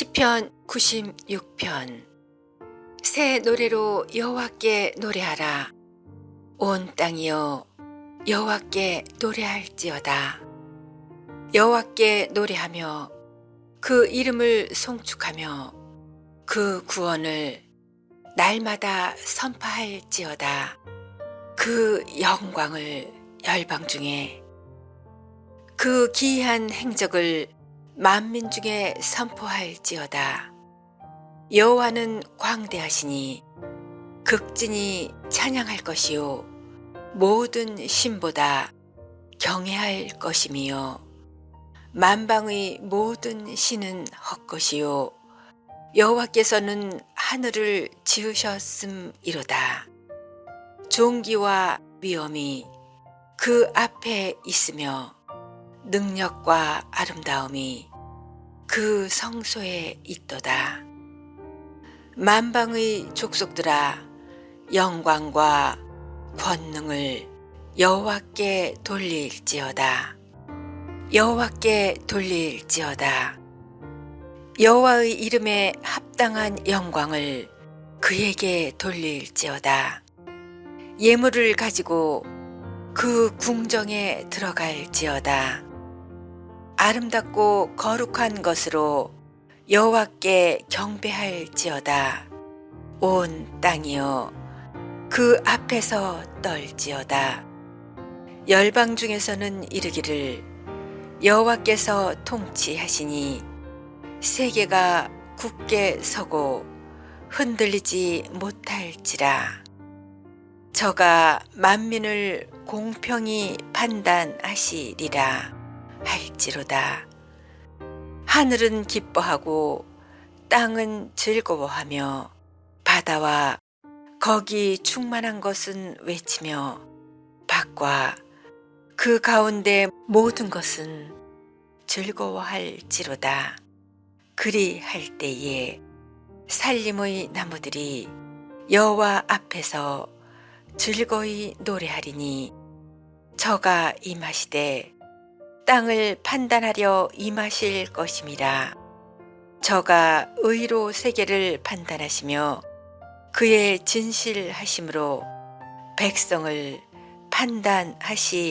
시편 96편. 새 노래로 여호와께 노래하라. 온 땅이여 여호와께 노래할지어다. 여호와께 노래하며 그 이름을 송축하며 그 구원을 날마다 선포할지어다. 그 영광을 열방 중에 그 기이한 행적을 만민 중에 선포할지어다. 여호와는 광대하시니 극진히 찬양할 것이요 모든 신보다 경외할 것이미요 만방의 모든 신은 헛것이요 여호와께서는 하늘을 지으셨음이로다. 존귀와 위엄이 그 앞에 있으며 능력과 아름다움이 그 성소에 있도다. 만방의 족속들아 영광과 권능을 여호와께 돌릴지어다. 여호와께 돌릴지어다. 여호와의 이름에 합당한 영광을 그에게 돌릴지어다. 예물을 가지고 그 궁정에 들어갈지어다. 아름답고 거룩한 것으로 여호와께 경배할지어다. 온 땅이여 그 앞에서 떨지어다. 열방 중에서는 이르기를 여호와께서 통치하시니 세계가 굳게 서고 흔들리지 못할지라. 저가 만민을 공평히 판단하시리라 할지로다. 하늘은 기뻐하고 땅은 즐거워하며 바다와 거기 충만한 것은 외치며 밖과 그 가운데 모든 것은 즐거워할지로다. 그리 할 때에 살림의 나무들이 여호와 앞에서 즐거이 노래하리니 저가 임하시되 땅을 판단하려 임하실 것임이라 저가 의로 세계를 판단하시며 그의 진실하심으로 백성을 판단하시리로다.